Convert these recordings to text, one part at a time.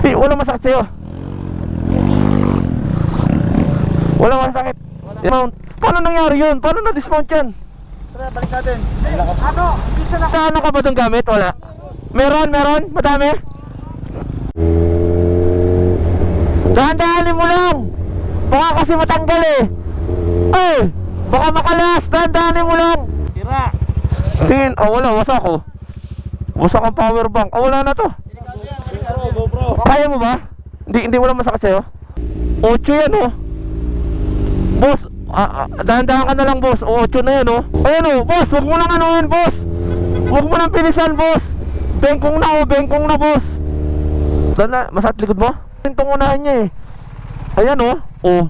Eh, wala masakit sa'yo. Wala masakit. Dismount. Paano nangyari yun? Paano na-dismount yan? Tara, balik natin. Ano? Ano ka ba itong gamit? Wala. Meron, meron? Madami? Dahan-dahanin mo lang. Baka kasi matanggal eh. Ay! Baka makalas. Dahan-dahanin mo lang. Sira. Tingin. Oh, wala. Wasak ko. Wasak ang power bank. Oh, wala na to. GoPro. Kaya mo ba? Hindi, hindi wala masakit sa'yo? 8 yan oh. Boss, ah, ah, dahan-dahan ka na lang boss. O, 8 na yan oh. Ayan oh, boss, wag mo nang anuhin boss. Wag mo nang pilisan boss. Bengkong na oh, bengkong na boss. Saan na? Masakit likod mo? Itong unahan niya eh. Ayan oh. Oh.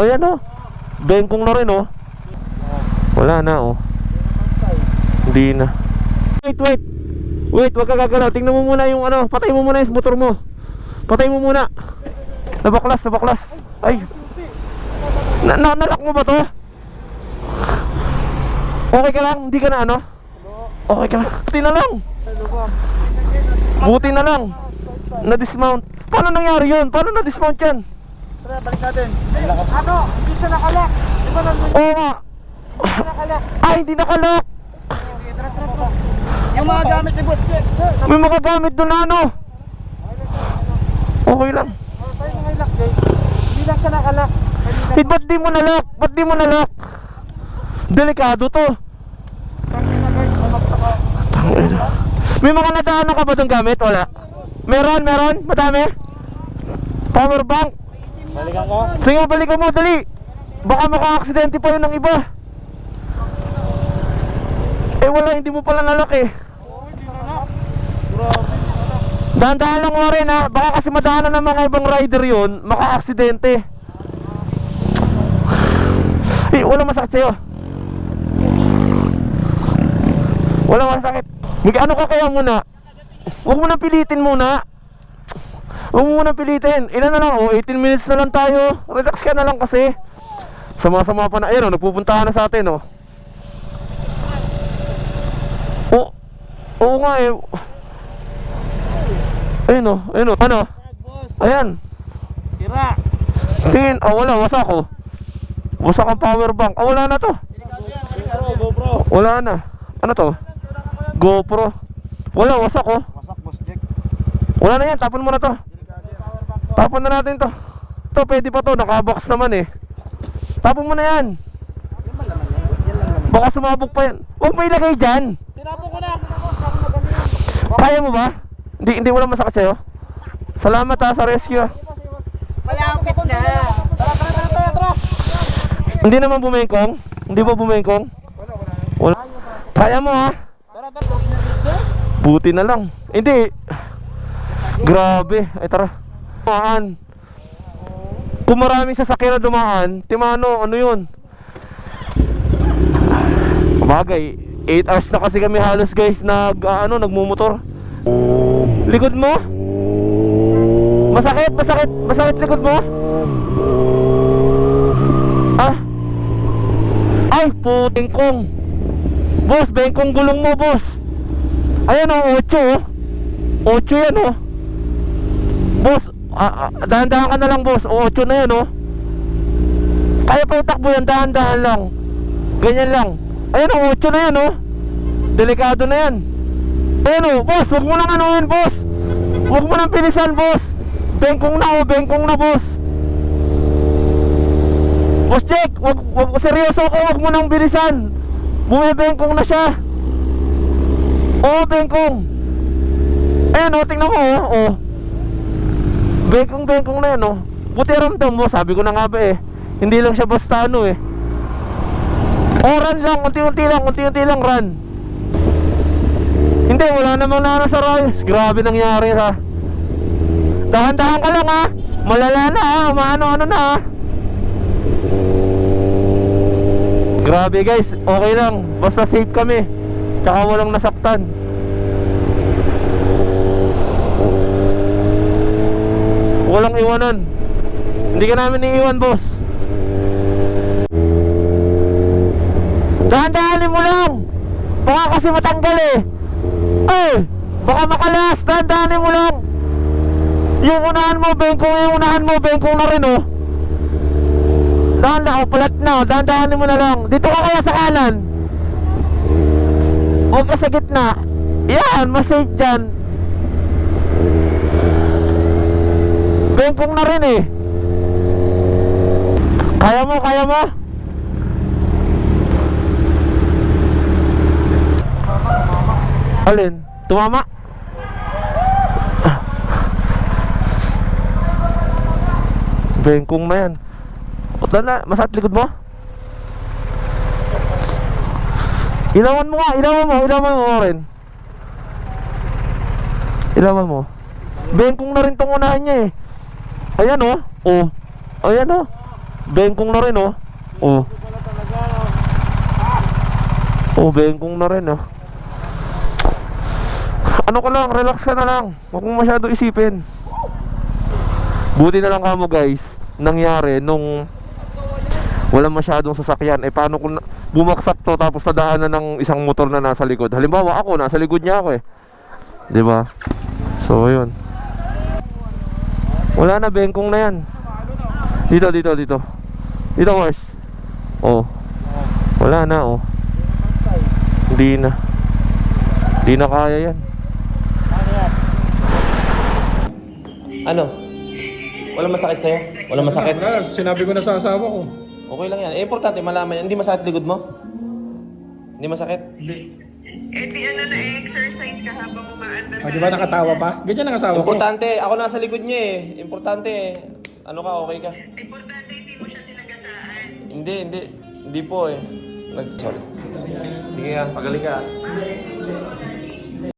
Ayan oh. Bengkong na rin oh. Wala na oh. Hindi na. Wait, wait. Wait, wag ka gagalaw. Tingnan mo muna yung ano, patay mo muna yung motor mo. Patay mo muna. Nabaklas, nabaklas. Ay. Na, na nalak mo ba to? Okay ka lang? Hindi ka na ano? Okay ka lang. Buti na lang. Buti na lang. Na-dismount. Paano nangyari yun? Paano na-dismount yan? Tara, balik natin. Ano? Hindi siya nakalock. Di ba nandun Oo nga. Ay, hindi nakalock. Sige, tara, tara, tara. Yung mga gamit ni Boss Jet. May mga gamit doon na ano. Okay lang. Oh, tayo na lock guys. Hindi lang siya. Kanina Eh, ba't di mo nalock? Ba't di mo nalock? Delikado to. Kanina guys, bumagsak ako. Tangina. May mga nadaanan ka ba itong gamit? Wala. Meron, meron? Madami? Power bank? Balikan ko. Sige, balikan mo, dali. Baka maka-aksidente pa yun ng iba. Eh wala, hindi mo pala nalak eh. Oo, hindi na lock. Grabe. Dahan-dahan lang mo rin ha. Baka kasi madaanan ng mga ibang rider yun, maka-aksidente. Eh, wala masakit sa'yo. Wala masakit. Mag ano ka kaya muna? Huwag mo nang pilitin muna. Huwag mo muna pilitin. Ilan na lang? Oh, 18 minutes na lang tayo. Relax ka na lang kasi. Sama-sama pa na. Ayan oh, nagpupuntahan na sa atin oh. Oo. Oo nga eh. Ayun oh, ayun oh. Ano? Ayan. Sira. Tingin. Oh, wala. Wasak oh. Wasak ang power bank. Oh, wala na to. GoPro, GoPro. Wala na. Ano to? GoPro. Wala, wasak oh. Wasak, Boss Jack. Wala na yan. Tapon mo na to. Tapon na natin to. To, pwede pa to. Nakabox naman eh. Tapon mo na yan. Baka sumabog pa yan. Huwag mo ilagay dyan. Tinapon ko na. Kaya mo ba? Hindi, hindi wala masakit sa'yo? Salamat ha sa rescue. ah. Malapit na. Tara, tara, tara, tara, tara. Hindi naman bumengkong? Hindi ba bumengkong? Wala. Kaya mo ha? Tara, tara. Buti na lang. Hindi. Grabe. Ay tara. Dumaan. Kung maraming sasakyan na dumaan, timano, ano yun? Bagay, 8 hours na kasi kami halos guys nag, ah, ano, nagmumotor. Likod mo? Masakit, masakit, masakit likod mo? Ah? Ay, puting kong. Boss, bengkong gulong mo, boss. Ayan o, 8 oh. 8 yan oh. Boss, ah, ah, dahan-dahan ka na lang boss. O, 8 na yan oh. Kaya pa itakbo yan, dahan-dahan lang. Ganyan lang. Ayan o, 8 na yan oh. Delikado na yan. Ayan oh, boss, wag mo nang anuhin boss. Wag mo nang pilisan boss. Bengkong na oh, bengkong na boss. Boss Jack, wag, wag, seryoso ako, wag mo nang bilisan. Bumibengkong na siya. Oo, bengkong. Ayan o, tingnan mo o. Oh. Bengkong, bengkong na yan o. Buti ramdam mo, sabi ko na nga ba eh. Hindi lang siya basta ano eh. O, run lang, unti-unti lang, unti-unti lang, run. Hindi, wala namang nana sa rayos. Grabe nangyari ha. Dahan-dahan ka lang ha. Malala na ha, maano-ano na ha. Grabe guys, okay lang. Basta safe kami. Tsaka walang nasaktan. Walang iwanan. Hindi ka namin iiwan, boss. Dahan-dahanin mo lang. Baka kasi matanggal eh. Ay, baka makalas. Dahan-dahanin mo lang. Yung unahan mo, bengkong yung unahan mo, bengkong na rin oh. Dahan na, oh, palat na, oh. dahan-dahanin mo na lang. Dito ka kaya sa kanan. Huwag ka sa gitna. Yan, mas safe dyan. Bengkong na rin eh. Kaya mo, kaya mo. Alin? Tumama? Bengkong na yan. O na, masat likod mo? Ilawan mo nga, ilawan mo, ilawan mo rin. Ilawan mo. Bengkong na rin tong unahan niya eh. Ayan oh. Oh. Ayan oh. Bengkong na rin oh. Oh. Oh, bengkong na rin oh. Ano ka lang, relax ka na lang. Huwag mo masyado isipin. Buti na lang kamo guys, nangyari nung wala masyadong sasakyan. Eh paano kung bumaksak to tapos nadaanan ng isang motor na nasa likod. Halimbawa ako, nasa likod niya ako eh. 'Di ba? So, yun. Wala na, bengkong na yan. Dito, dito, dito. Dito, Mars. Oh. Wala na, oh. Hindi na. Hindi na kaya yan. Ano? Walang masakit sa'yo? Walang masakit? Wala, sinabi ko na sa asawa ko. Okay lang yan. Eh, importante malaman yan. Hindi masakit likod mo? Hindi masakit? Eh, di ano na exercise ka habang umaandar Ah, di ba nakatawa pa? Ganyan ang asawa ko. Importante. Ako nasa likod niya eh. Importante eh. Ano ka? Okay ka? Importante hindi mo siya sinagasaan. Hindi, hindi. Hindi po eh. Nag... Sorry. Sige ah, pagaling ka. ah.